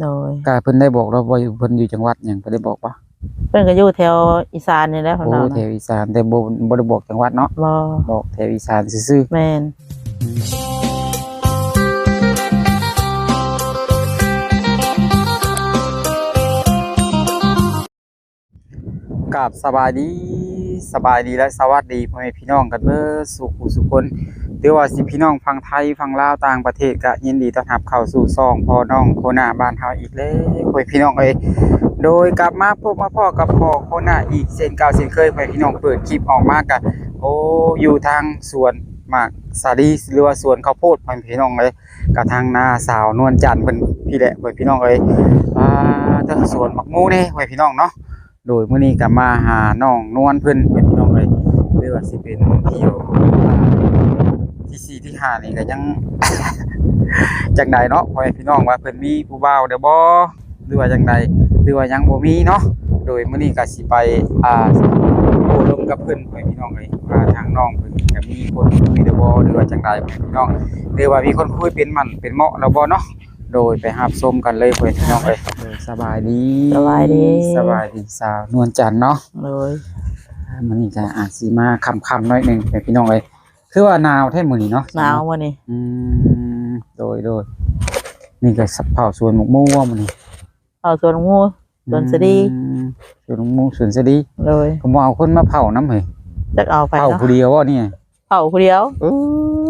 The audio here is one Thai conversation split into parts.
โดยกาเพิ่นได้บอกเราว่าอยู่เพิ่นอยู่จังหวัดหยังเพิ่นได้บอกปะเพิ่นก็อยู่แถวอีสานนี่แหละเพิ่นโอ้เนาะแถวอีสานแต่บ่บ่ได้บอกจังหวัดเนาะบ่บอกแถวอีสานซื่อแม่นๆกับสบายดี สบายดีและสวัสดีพ่อแม่พี่น้องกันเด้อสุขสุขคนหรือว่าสิพี่น้องฟังไทยฟังลาวต่างประเทศก็ยินดีต้อนรับเข้าสู่ซองพ่อน้องโคนาบ้านเฮาอีกแล้วพ่อแม่พี่น้องเอ้ยโดยกลับมาพบมาพ่อกับพ่อโคนาอีกเช่นเก่าเช่นเคยพ่อแม่พี่น้องเปิดคลิปออกมากันโอ้อยู่ทางสวนหมากสาลีหรือว่าสวนข้าวโพดพ่อแม่พี่น้องเลยกับทางนาสาวนวลจันทร์เพิ่นพี่แหละพ่อแม่พี่น้องเอ้ยอ่าทางสวนหมักหมูนี่พ่อแม่พี่น้องเนาะ โดยมื้อนี้ก็มาหาน้องนวลเพิ่นพ่อแม่พี่น้องเอ้ยหรือว่าสิเป็นเที่ยวอ่ที่สี่ที่ห้านี่ก็ยัง จังใดเนาะพ่อแม่พี่น้องว่าเพิ่นมีผู้บ่าวเด้อบ่หรือว่าจังใดหรือว่ายังบ่มีเนาะโดยมื้อนี้ก็สิไปอ่าโอ้ลมกับเพื่อนไปพี่น้องเลยว่าทางน้องเพิ่นก็มีคนคุยเดบอหรือว่าจังใดไปพี่น้องหรือว่ามีคนคุยเป็นมันเป็นเหมาะแล้วบ่เนาะ โดยไปรับชมกันเลยเพิ่นพี่น้องเลยเออสบายดีสบายดี สบายดีสาวนวลจันทร์เนาะโดยมันนี่ก็อาจสิมาค่ำๆหน่อยหนึงไปพี่น้องเลยคือว่าหนาวแท้มื้อนี้เนาะหนาวมื้อนี้อืมโดยโดยนี่ก็สับเผาสวนหมกมู่ว่ามื้อนี้เอาสวนงูสวนสะดีอืมสวนหมกมู่สวนสะดีโดยผมว่าเอาคนมาเผาน้ำเฮ้ยจักเอาไปเผาเนาะผู้เดียวว่าเนี่ยเผาผู้เดียวเอ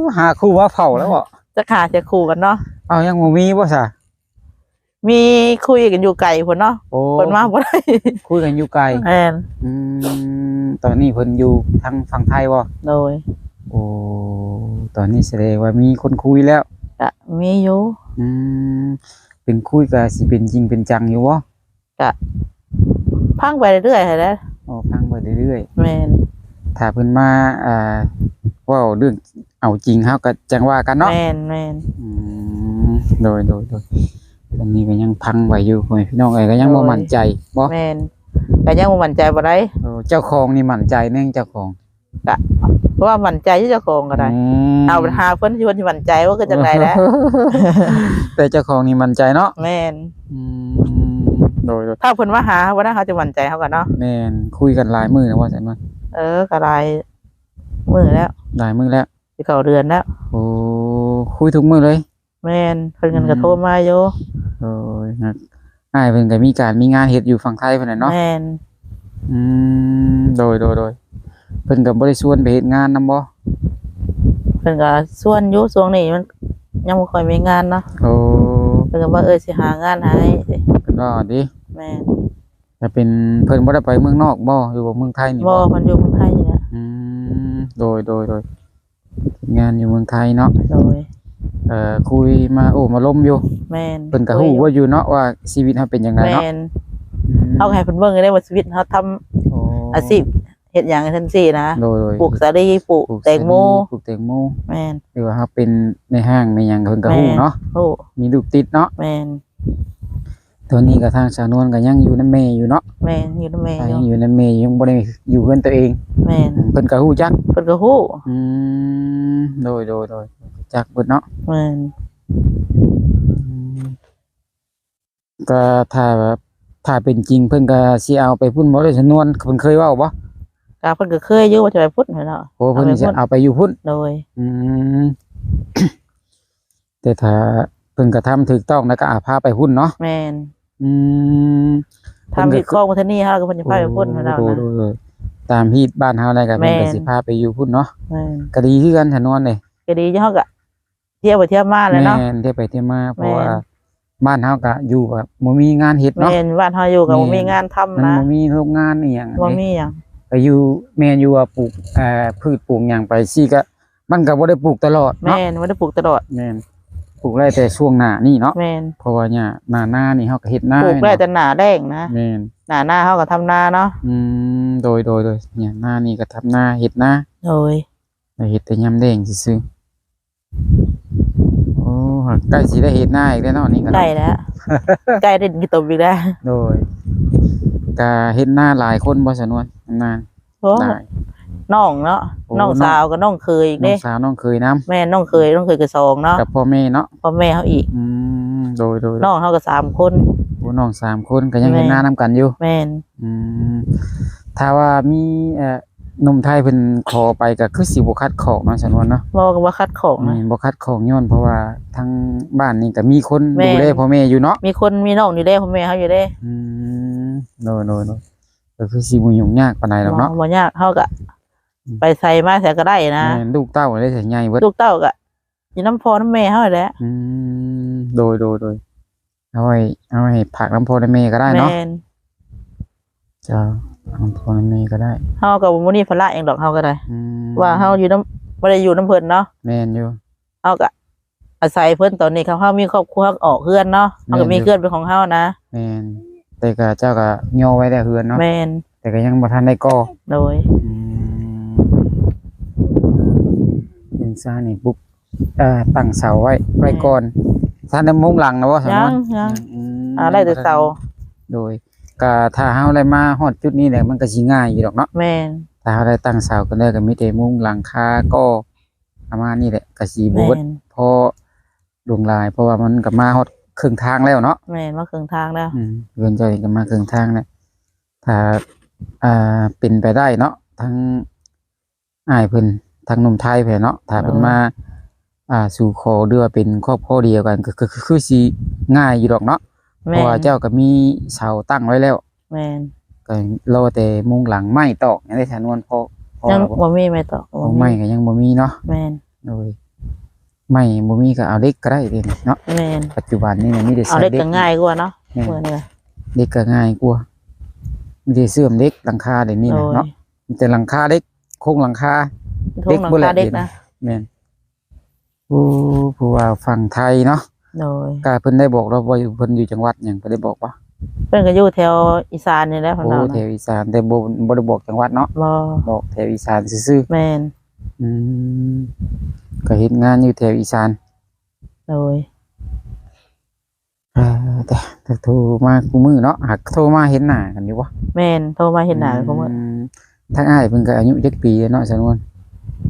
อหาคู่ว่าเผาแล้วบ่จะขาจะคู่กันเนาะ เอายังบ่มีบ่ซะมีคุยกันอยู่ไกลพุ่นเนาะโอ้เพิ่นมาบ่ได้คุยกันอยู่ไกลแม่นอืมตอนนี้เพิ่นอยู่ทางฝั่งไทยบ่โดยโอ้ตอนนี้แสดงว่ามีคนคุยแล้วก็มีอยู่อืมเป็นคุยก็สิเป็นจริงเป็นจังอยู่บ่พังไปเรื่อยๆหั่นแหละอ๋อฟังไปเรื่อยแม่นๆถ้าเพิ่นมาอ่าเว้าเรื่องเอาจริงเฮาก็จังว่ากันเนาะแม่นแม่นอืม โดยโดยโดยอันนี้ก็ยังพังไว้อยู่พ่อแม่พี่น้องเอ้ยก็ยังบ่มั่นใจบ่แม่นก็ยังบ่มั่นใจบ่ได้เออเจ้าของนี่มั่นใจแน่งเจ้าของเพราะว่ามั่นใจที่เจ้าของก็ได้มเอาไปหาเพิ่นที่เพิ่นสิมั่นใจว่าคือจังไดแล้วแต่เจ้าของนี่มั่นใจเนาะแม่นอืมโดยโดยถ้าเพิ่นมาหาว่าน่าเขาจะมั่นใจเขากันเนาะแม่นคุยกันหลายมือนะว่าซั่นว่าเออก็หลายมื้อแล้วหลายมือแล้วสิเข้าเดือนแล้วโอ้คุยทุกมือเลย แม่นเพิ่นกันก็อืมโทรมาอยู่โอ้ยนะอ้ายเพิ่นก็มีการมีงานเฮ็ดอยู่ฝั่งไทยเพิ่นน่ะเนาะแม่นอืมโดยโดยโดยเพิ่นก็บ่ได้ชวนไปเฮ็ดงานนํบ่เพิ่นก็ส่วนอยู่ช่วงนี้มันยังบ่ค่อยมีงานเนาะโอ้เพิ่นก็ว่าเออสิหางานให้สิเพิ่นว่าดิแม่นแต่เป็นเพิ่นบ่ได้ไปเมืองนอกบ่อยู่บ่เมืองไทยนี่บ่บ่เพิ่นอยู่เมืองไทยนี่แหละอืมโดยโดยโดยงานอยู่เมืองไทยเนาะโดย เอ่อคุยมาโอ้มาล้มอยู่แม่นเพิ่นก็ฮู้ว่าอยู่เนาะว่าชีวิตเฮาเป็นจังไดเนาะแม่นเอาให้เพิ่นเบิ่งได้ว่าชีวิตเฮาทำโอ้อาชีพเฮ็ดหยังจังซี่นะโดยโดยปลูกสาลีปลูกปลูกแตงโมสาลีปลูกแตงโมแม่นหรือว่าเฮาเป็นในห้างในหยังเพิ่นก็ฮู้แม่เนาะโอ้มีลูกติดเนาะแม่นตอนนี้ก็ทางชาวนวลก็ยังอยู่ในแม่อยู่เนาะแม่นอยู่นำแม่อยัยู่งอยู่ในแม่ยังบ่ได้อยู่เพิ่นตัวเองแม่นเพิ่นก็ฮู้จักเพิ่นก็ฮู้อืมโดยโดยโดย จักเบิดเนาะแม่นอืมก็ถ้าแบบถ้าเป็นจริงเพิ่นก็สิเอาไปพุ่นบ่ได้ชนวนเพิ่นเคยเว้าบ่กาเพิ่นก็เคยอยู่ว่าจะไปพุทธเนาะโอ้เพิ่นเอาไปสิพุ่นเอาไปอยู่พุ่นโดย อืมแต่ถ้าเพิ่นกระทำถูกต้องแล้วก็อาพาไปหุ้นเนาะแม่นอืมทำผิดข้องวัฒนีเฮาก็เพิ่นจะพาไปพุทธเนาะโอ้นะโหตามที่บ้านเฮาได้ก็เพิ่นก็แม่นสิพาไปอยู่พุ่นเนาะแม่นก็ดีคือกันถนวนเลยก็ดีที่เฮาก็ เที่ยวไปเที่ยวมาเลยเนาะแม่นได้ไปเที่ยวมาเพราะแม่นว่าบ้านเฮาก็อยู่แบบบ่มีงานเฮ็ดเนาะแม่นบ้านเฮาอยู่ก็บ่แม่นมีงานทำมันนะบ่มีโรงงานอีหยังบ่เด้มีหยังไปอยู่แม่นอยู่ว่าปลูกเอ่อพืชปลูกหยังไปสิก็มันก็บ่ได้ปลูกตลอดเนาะแม่นบ่ได้ปลูกตลอดแม่นปลูกได้แต่ช่วงหน้านี่เนาะแม่นเพราะว่าเนี่ยหน้าหน้านี่เฮาก็เฮ็ดหน้าปลูกได้แต่หน้าแรงนะแม่นหน้าหน้าเฮาก็ทำนาเนาะอืมโดยโดยโดยเนี่ยหน้านี่ก็ทำหน้าเฮ็ดหน้าโดยแล้วเฮ็ดแต่ยามแดงซื่อๆโอ้ ใกล้สิได้เฮ็ดหน้าอีกแล้วเนาะนี่ก็ใกล้แล้วใกล้ได้กินตบอีกแล้วโดยก็เฮ็ดหน้าหลายคนบ่สนวนนานโอ้หลายน้องเนาะโอ้น้องสาวกับน้องเคยอีกน้อเด้งสาวน้องเคยนํแม่น้องเคยน้องเคยก็สองเนาะกับพ่อแม่เนาะพ่อแม่เฮาอีกอืมโดยโดยน้องเฮาก็สามคนโอ้น้องสามคนก็ยังแม่เห็นหน้านํกันอยู่แม่นอืมถ้าว่ามีเอ่อห นุ่มไทยเพิ่นขอไปก็คือสิบ่คัดของเนาะฉันว่าเนาะบ่ก็บ่คัดของนะ แม่นบ่คัดของย้อนเพราะว่าทางบ้านนี่ก็มีคนแม่ ดูแลพ่อแม่อยู่เนาะมีคนมีน้องอยู่เด้พ่อแม่เฮาอยู่เด้อืมโดยโดยโดยก็คือสิบ่ยุ่งยากปานใดหรอกเนาะ บ่บ่ยากเฮาก็อืม ไปใส่มาใส่ก็ได้นะ แม่นลูกเต้าได้สิใหญ่เบิด ลูกเต้าก็อยู่น้ำพ่อน้ำแม่เฮาแหละอืมโดยโดยโดยเอาไว้เอาไว้ผักน้ำโพน้ำเมก็ได้เนาะแม่นจ้า น้ำโพน้ำเมก็ได้เฮาก็บ่มีภาระหยังดอกเฮาก็ได้ อืมว่าเฮาอยู่น้ำบ่ได้อยู่น้ำเพิ่นเนาะแม่นอยู่ เฮาก็อาศัยเพิ่นตอนนี้เขาเฮามีครอบครัวออกเฮือนเนาะเฮาก็มีเฮือนเป็นของเฮานะแม่นแต่ก็เจ้าก็ย่อไว้ได้เฮือนเนาะแม่นแต่ก็ยังบ่ทันได้ก่อโดย อืมเป็นซ่านี่ปุ๊บเอ่อตั้งเสาไว้ไว้ก่อนท่านได้มุงหลังนะบ่สมยัมุงติยัง อืมอ่าได้แต่เสา โดย ก็ถ้าเฮาได้มาฮอดจุดนี้แหละมันก็สิง่ายอยู่ดอกเนาะแม่นถ้าเฮาได้ตั้งเสากันได้ก็มีแต่มุงหลังคาก็ประมาณนี้แหละก็สิบ่แม่เบิดนพอลงลาย เพราะว่ามันก็มาฮอดครึ่งทางแล้วเนาะแม่นมาครึ่งทางแล้วอืมเรือนเจ้านี่ก็มาครึ่งทางแล้วถ้าอ่าเป็นไปได้เนาะทั้งอ้ายเพิ่นทั้งหนุ่มไทยเพิ่นเนาะถ้าเพิ่นมาอ่าสู่ขอเรือว่าเป็นครอบครัวเดียวกันก็คือคือคือสิง่ายอยู่ดอกเนาะ เพแม่ราะว่านเจ้าก็มีเสาตั้งไว้แล้วแม่นก็รอแต่มุงหลังไม้ตอกยังได้ชนวนพอพอยังแล้วบ่บ่มีไม่ตอกพอไม้ก็ยังบ่มีเนาะแม่นโดยไม้บ่มีก็เอาเหล็กก็ได้เด้เนาะแม่นปัจจุบันนี่มันมีแต่เอาใช้เล็กเหล็กก็ง่ายกว่าเนาะแม่น เมื่อนี่ก็เหล็กก็ง่ายกว่ามีแต่เสื่อมเหล็กหลังคาเดี๋ยวนี้โดนะยเนาะมีแต่หลังคาเหล็กโครงหลังคา ทุ่งหลังคาเด็กนะ แม่นผู้ผู้ว่าฝั่งไทยเนาะ โดยกาเพิ่นได้บอกเราว่าอยู่เพิ่นอยู่จังหวัดหยังเพิ่นได้บอกปะเพิ่นก็อยู่แถวอีสานนี่แหละเพิ่นโอ้เอาแถนะวอีสานแต่บ่บ่ได้บอกจังหวัดเนาะบ่บอกแถวอีสานซื่อแม่นๆอืมก็เฮ็ดงานอยู่แถวอีสาน โดยเอ่อแต่แต่โทรมากูมือเนาะหากโทรมาเห็นหน้ากันอยู่บ่แม่นโทรมาเห็นหน้ากันก็มื้อมทางอ้ายเพิ่นก็อายุจักปีแล้วเนาะสนวน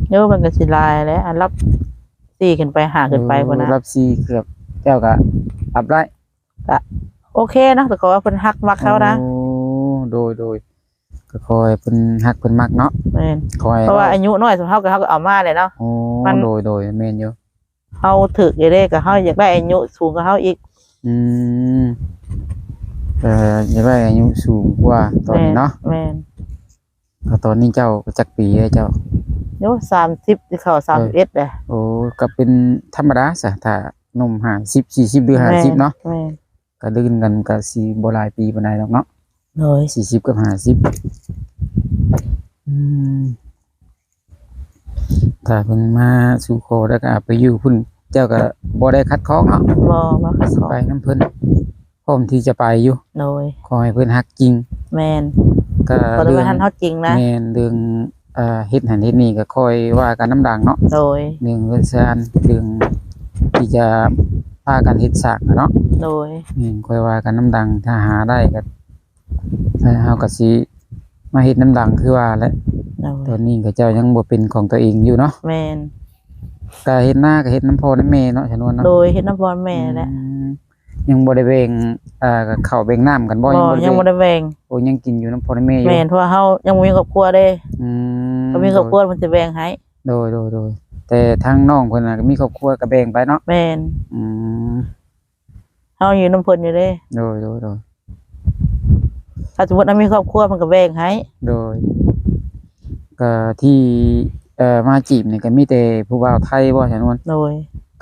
เดี๋ยวมันก็สิลายแล้วอันรับสี่ขึ้นไปหาขึ้นไปพุ่นน่ะรับซีเกือบ เจ้าก็รับได้โอเคนะแต่ก็ว่าเพิ่นฮักมักเขานะโอ้โดยโดยก็คอยเพิ่นฮักเพิ่นมักเนาะแม่นคอยเพราะว่าอายุน้อยสำเฮาก็เฮาก็เอามาเลยเนาะ โอ้มัน โดยโดยแม่นอยู่เฮาถึกอยู่เด้ก็เฮาอยากได้อายุสูงกว่าเฮาอีก อืมเอ่ออยากได้อายุสูงกว่าตอนนี้เนาะแม่นก็ตอนนี้เจ้าจักปีแล้วเจ้าเดี๋ยว30สิเข้า31เด้อโอ้ก็เป็นธรรมดาซะถ้า หนุ่ม50 40หรือ50เนาะแม่นก็ดื่นกันก็สิบ่หลายปีปานใดดอกเนาะโดย40กับ50อืมถ้าเพิ่นมาสู่ขอแล้วก็ไปอยู่พุ่นเจ้าก็บ่ได้คัดค้องเนาะบ่มาคัดสิขอไปนํเพิ่นพร้อมที่จะไปอยู่โดยขอให้เพิ่นฮักจริง แม่นก็บ่ได้เรื่อว่างทันเฮาจริงนะแม่นเรื่องเอ่อเฮ็ดหันเฮ็ดนี่ก็ค่อยว่ากันน้ำดังเนาะโดยเรื่องเงินซานเรื่อง ที่จะพากันเฮ็ดสร้างอะเนาะโดยนี่ค่อยว่ากันน้ำดังถ้าหาได้ก็ถ้าเฮาก็สิมาเฮ็ดน้ำดังคือว่าแหละโดตอยนนี้ก็เจ้ายังบ่เป็นของตัวเองอยู่เนาะแม่นก็เฮ็ดหน้าก็เฮ็ดน้ำพ่อน้ำแม่เนาะฉะนวนเนาะโดยเฮ็ดน้ำบอลแม่แหละอืมยังบ่ได้แบ่งอ่ากับข้าวแบ่งน้ำกันบ่บ่ยังบ่ได้ยังบ่แบ่งได้แบ่งโอ้ยังกินอยู่น้ำพ่อน้ำแม่อยู่แม่นเพราะว่าเฮายังบ่มีครอบครัวเด้อืมก็มีครอบครัวมันจะแบ่งให้โดยโดยโดย แต่ทางน้องเพิ่นน่ะก็มีครอบครัวก็แบ่งไปเนาะแม่นอืมเฮาอยู่น้ำเพิ่นอยู่เด้โดยโดยโดยถ้าสมมุติว่ามีครอบครัวมันก็แบ่งให้โดยก็ที่เอ่อมาจีบนี่ก็มีแต่ผู้บ่าวไทยบ่ฉะนั้นโดย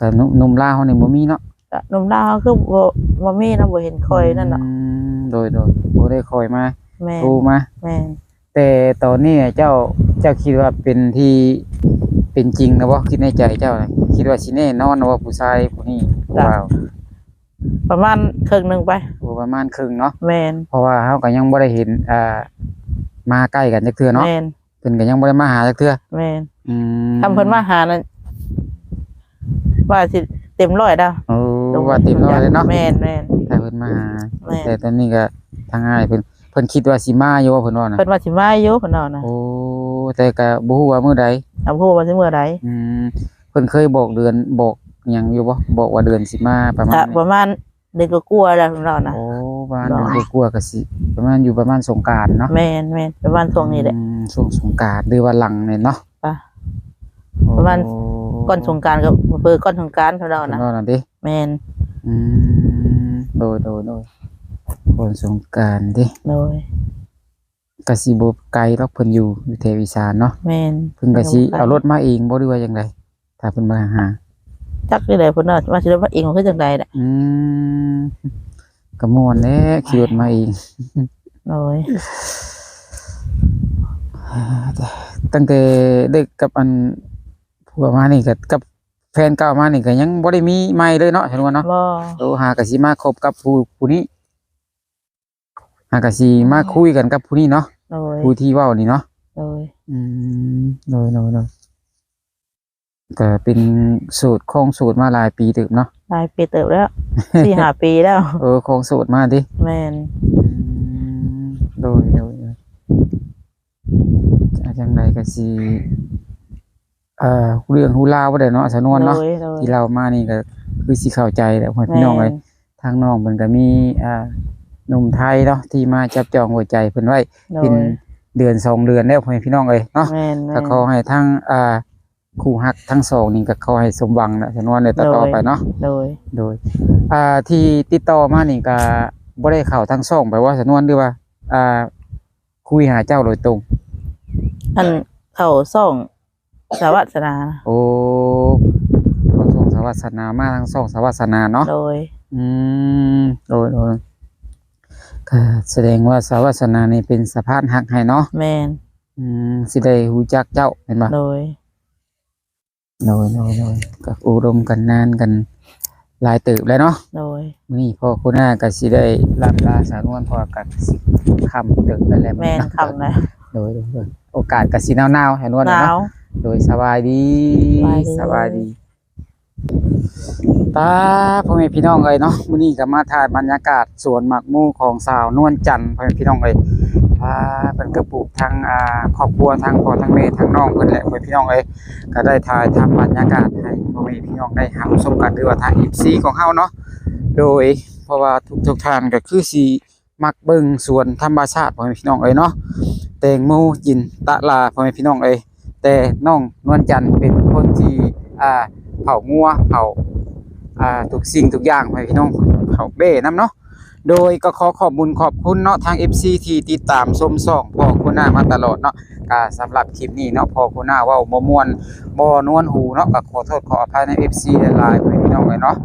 ก็หนุ่มหนุ่มลาวนี่บ่มีเนาะก็หนุ่มลาวคือบ่บ่มีนะบ่เห็นคอยนั่นน่ะอืมโดยโดยบ่ได้คอยมาแม่นโทรมา แม่นแต่ตอนนี้เจ้าเจ้าคิดว่าเป็นที่ เป็นจริงนะบ่คิดในใจเจ้าน่ะคิดว่าสิแน่นอนนะว่าผู้ชายผู้นี้ผู้บ่าวประมาณครึ่งหนึงไปผู้ประมาณครึ่งเนาะแม่นเพราะว่าเฮาก็ยังบ่ได้เห็นอ่ามาใกล้กันจักเทื่อเนาะแม่นเพิ่นก็ยังบ่ได้มาหาจักเทื่อแม่นอืมทำเพิ่นมาหานั่นว่าสิเต็มร้อยดาวโอ้ว่าเต็มร้อยเลยเนาะแม่นแม่นถ้าเพิ่นมาหาแม่นแต่ตอนนี้ก็ทางอ้ายเพิ่นเพิ่นคิดว่าสิมาอยู่ว่าเพิ่นว่าน่ะเพิ่นว่าสิมาอยู่เพิ่นเอานะโอ้ แต่ก็บ่ฮู้ว่ามื้อใดเอาผู้ว่าสิมื้อใดอืมเพิ่นเคยบอกเดือนบอกหยังอยู่บ่บอกว่าเดือนสิมาประมาณถ้านี้ประมาณเด็กก็กลัวแล้วของเรานะ โอ้บ้านเนาะเด็กกลัวก็สิประมาณอยู่ประมาณสงกรานต์เนาะแม่นแม่นประมาณตรงนี้แหละ อืมช่วงสงกรานต์หรือว่าหลังเนี่ยเนาะป่ะประมาณโก้อนสงกรารกับเปิดก้อนสงกรารของเราเพิ่นนะว่านั่นดิแม่นอืมโดยโดยโดยบนสงกรารดิโดย กสิบไกลดอกเพิ่นอยู่อยู่เทวิสานเนาะแม่นเพิ่นกสิเอารถมาเองบ่หรือว่าจังไดถ้าเพิ่นมาหาจักได้เลยเพิ่นน่ะว่าสิได้มาเองมันคือจังไดแหละอืมก็ม่วนแหล้ขี่รถมาเองโดยตั้งแต่เด็กกับอันผัวมานี่ก็กับแฟนเก่ามานี่ก็ยังบ่ได้มีใหม่เลยเนาะเห็นว่าเนาะบ่โตหากะสิมาคบกับผู้ผู้นี้หากะสิมาคุยกันกับผู้นี้เนาะ โดยผู้ที่เว้านี่เนาะโดยอืมโดยโดยโดยก็เป็นสูตรคงสูตรมาหลายปีตึกเนาะหลายปีเติบแล้วสี่ห้าปีแล้ว เออคงสูตรมาดิแม่นอืมโดยโดยโดยจะจังไดก็สิเอ่อเรื่องฮูลาวบ่ได้เนาะสนวนโดเนาะยโดยที่เรามานี่ก็คือสิเข้าใจแหล้วพ่อพี่น้องเอ้ยทางน้องเพิ่นก็มีอ่า หนุ่มไทยเนาะที่มาจับจองหัวใจเพิ่นไว้โดเป็นยเดือนสองเดือนแล้วพ่อแม่พี่น้องเอ้ยเนาะแม่นแม่ก็น ขอให้ทั้งอ่าคู่ฮักทั้งสองนี่ก็ขอให้สมหวังนะฉะนั้นในต่อโดยๆไปเนาะ โดย โดยอ่าที่ติดต่อมานี่ก็บ่ได้เข้าทั้งสองไปว่าฉะนั้นหรือว่าอ่าคุยหาเจ้าโดยตรง อันเข้าซ่องสวัสนาโอ้เขาส่งสวัสนามาทั้งสองสวัสนาเนาะโดย อืมโดยโดย ก็แสดงว่าสาวาสนานี่เป็นสะพานหักให้เนาะแม่นอืมสิได้ฮู้จักเจ้าเห็นบ่โดย โดยโดยโดยก็อุดมกันนานกันหลายเติบแล้วเนาะโดย มื้อนี้พ่อคุณน้าก็สิได้ลำลาสาวนวลพอกับสิค่ำเติบแล้วแหละแม่นเนาะคำนะโดยโดยโดยโอกาสก็สิหนาวๆให้นวลหนาเนาะว โดยสบายดีสบายดี สบายดี ตาพ่อแม่พี่น้องเอ้ยเนาะมื้อนี้ก็มาถ่ายบรรยากาศสวนหมากมู่ของสาวนวลจันทร์พ่อแม่พี่น้องเอ้ยอ่าเพิ่นก็ปลูกทั้งอ่าครอบครัวทั้งพ่อทั้งแม่ทั้งน้องเพิ่นแหละพ่อแม่พี่น้องเอ้ยก็ได้ถ่ายทำบรรยากาศให้พ่อแม่พี่น้องได้รับชมกันหรือว่าทาง FC ของเฮาเนาะโดยเพราะว่าทุกๆท่านก็คือสิมักเบิ่งสวนธรรมชาติพ่อแม่พี่น้องเอ้ยเนาะแตงโมจินตะลาพ่อแม่พี่น้องเอ้ยแต่น้องนวลจันทร์เป็นคนที่อ่าเผางัวเผา อ่าทุกสิ่งทุกอย่างให้พี่น้องเผาเบ้น้ำเนาะโดยก็ขอขอบบุญขอบคุณเนาะทาง FC ที่ติดตามชมส่องพ่อคุณหน้ามาตลอดเนาะก็สำหรับคลิปนี้เนาะพ่อคุณหน้าว่าบ่ม่วนบ่นวลหูเนาะก็ขอโทษขออภัยใน FC หลายๆพี่น้องเลยเนาะ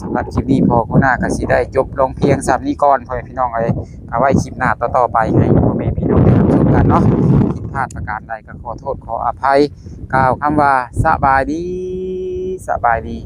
สำหรับคลิปนี้พ่อคุณหน้าก็สิได้จบลงเพียงสามนี้ก่อนพ่อพี่น้องเอ้ยเอาไว้คลิปหน้าต่อๆไปให้พ่อแม่พี่น้องได้รับชมกันเนาะผิดพลาดประการใดก็ขอโทษขออภัยกล่าวคำว่าสบายดีสบายดี